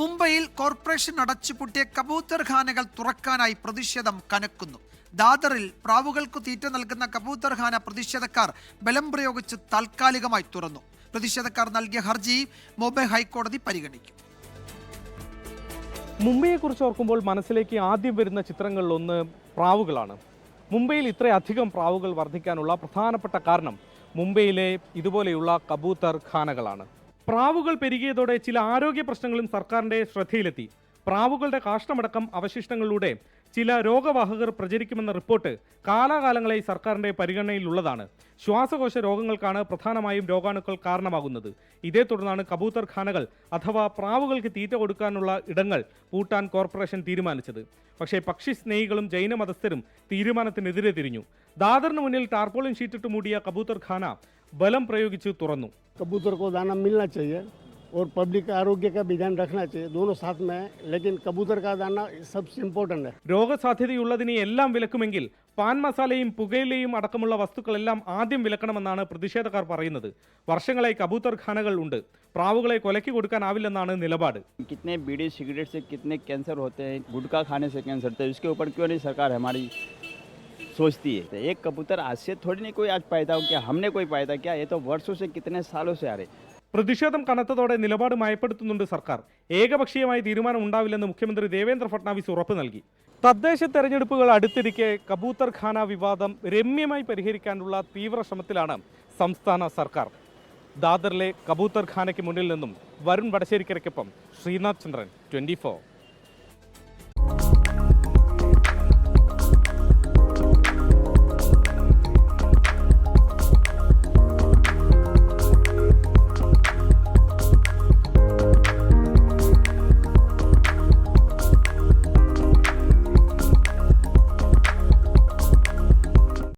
മുംബൈയിൽ കോർപ്പറേഷൻ അടച്ചുപൂട്ടിയ കബൂത്തർ ഖാനകൾ തുറക്കാനായി പ്രതിഷേധം കനക്കുന്നു. ദാദറിൽ പ്രാവുകൾക്ക് തീറ്റ നൽകുന്ന കബൂത്തർ ഖാന പ്രതിഷേധക്കാർ ബലം പ്രയോഗിച്ച് താൽക്കാലികമായി തുറന്നു. പ്രതിഷേധക്കാർ നൽകിയ ഹർജി മുംബൈ ഹൈക്കോടതി പരിഗണിക്കും. മുംബൈയെക്കുറിച്ച് ഓർക്കുമ്പോൾ മനസ്സിലേക്ക് ആദ്യം വരുന്ന ചിത്രങ്ങളിലൊന്ന് പ്രാവുകളാണ്. മുംബൈയിൽ ഇത്രയധികം പ്രാവുകൾ വർദ്ധിക്കാനുള്ള പ്രധാനപ്പെട്ട കാരണം മുംബൈയിലെ ഇതുപോലെയുള്ള കബൂത്തർ ഖാനകളാണ് പ്രാവുകൾ പെരുകിയതോടെ ചില ആരോഗ്യ പ്രശ്നങ്ങളും സർക്കാരിന്റെ ശ്രദ്ധയിലെത്തി. പ്രാവുകളുടെ കാഷ്ടമടക്കം അവശിഷ്ടങ്ങളിലൂടെ ചില രോഗവാഹകർ പ്രചരിക്കുമെന്ന റിപ്പോർട്ട് കാലാകാലങ്ങളായി സർക്കാരിന്റെ പരിഗണനയിലുള്ളതാണ്. ശ്വാസകോശ രോഗങ്ങൾക്കാണ് പ്രധാനമായും രോഗാണുക്കൾ കാരണമാകുന്നത്. ഇതേ തുടർന്നാണ് കബൂത്തർ ഖാനകൾ അഥവാ പ്രാവുകൾക്ക് തീറ്റ കൊടുക്കാനുള്ള ഇടങ്ങൾ പൂട്ടാൻ കോർപ്പറേഷൻ തീരുമാനിച്ചത്. പക്ഷേ പക്ഷി സ്നേഹികളും ജൈന മതസ്ഥരും തീരുമാനത്തിനെതിരെ തിരിഞ്ഞു. ദാദറിന് മുന്നിൽ ടാർപോളിൻ ഷീറ്റിട്ട് മൂടിയ കബൂത്തർ ഖാന ബലം പ്രയോഗിച്ച് തുറന്നു. കബൂത്തർ और पब्लिक का आरोग्य का भी ध्यान रखना चाहिए दोनों साथ में है लेकिन कबूतर का दाना सबसे इम्पोर्टेंट है രോഗസാധ്യതയുള്ളതിനെ എല്ലാം വിലക്കുമെങ്കിൽ പാൻ മസാലയും പുകയിലയും അടക്കമുള്ള വസ്തുക്കളെല്ലാം ആദ്യം വിലക്കണമെന്നാണ് പ്രതിഷേധക്കാർ പറയുന്നത് വർഷങ്ങളായി കബൂത്തർ ഖാനകൾ ഉണ്ട് പ്രാവുകളെ കൊലയ്ക്ക് കൊടുക്കാനാവില്ലെന്നാണ് നിലപാട് कितने बीड़ी सिगरेट से कितने कैंसर होते हैं गुटखा खाने से कैंसर होता है उसके ऊपर क्यों नहीं सरकार हमारी सोचती है तो एक कबूतर आज से थोड़ी नहीं कोई आज पैदा हो क्या हमने कोई पैदा किया ये तो वर्षों से कितने सालों से आ रहे പ്രതിഷേധം കനത്തതോടെ നിലപാട് മയപ്പെടുത്തുന്നുണ്ട് സർക്കാർ. ഏകപക്ഷീയമായ തീരുമാനം ഉണ്ടാവില്ലെന്ന് മുഖ്യമന്ത്രി ദേവേന്ദ്ര ഫട്നാവിസ് ഉറപ്പ് നൽകി. തദ്ദേശ തെരഞ്ഞെടുപ്പുകൾ അടുത്തിരിക്കെ കബൂത്തർ ഖാന വിവാദം രമ്യമായി പരിഹരിക്കാനുള്ള തീവ്ര ശ്രമത്തിലാണ് സംസ്ഥാന സർക്കാർ. ദാദറിലെ കബൂത്തർ ഖാനയ്ക്ക് മുന്നിൽ നിന്നും വരുൺ വടശ്ശേരിക്കരയ്ക്കൊപ്പം ശ്രീനാഥ് ചന്ദ്രൻ ട്വന്റി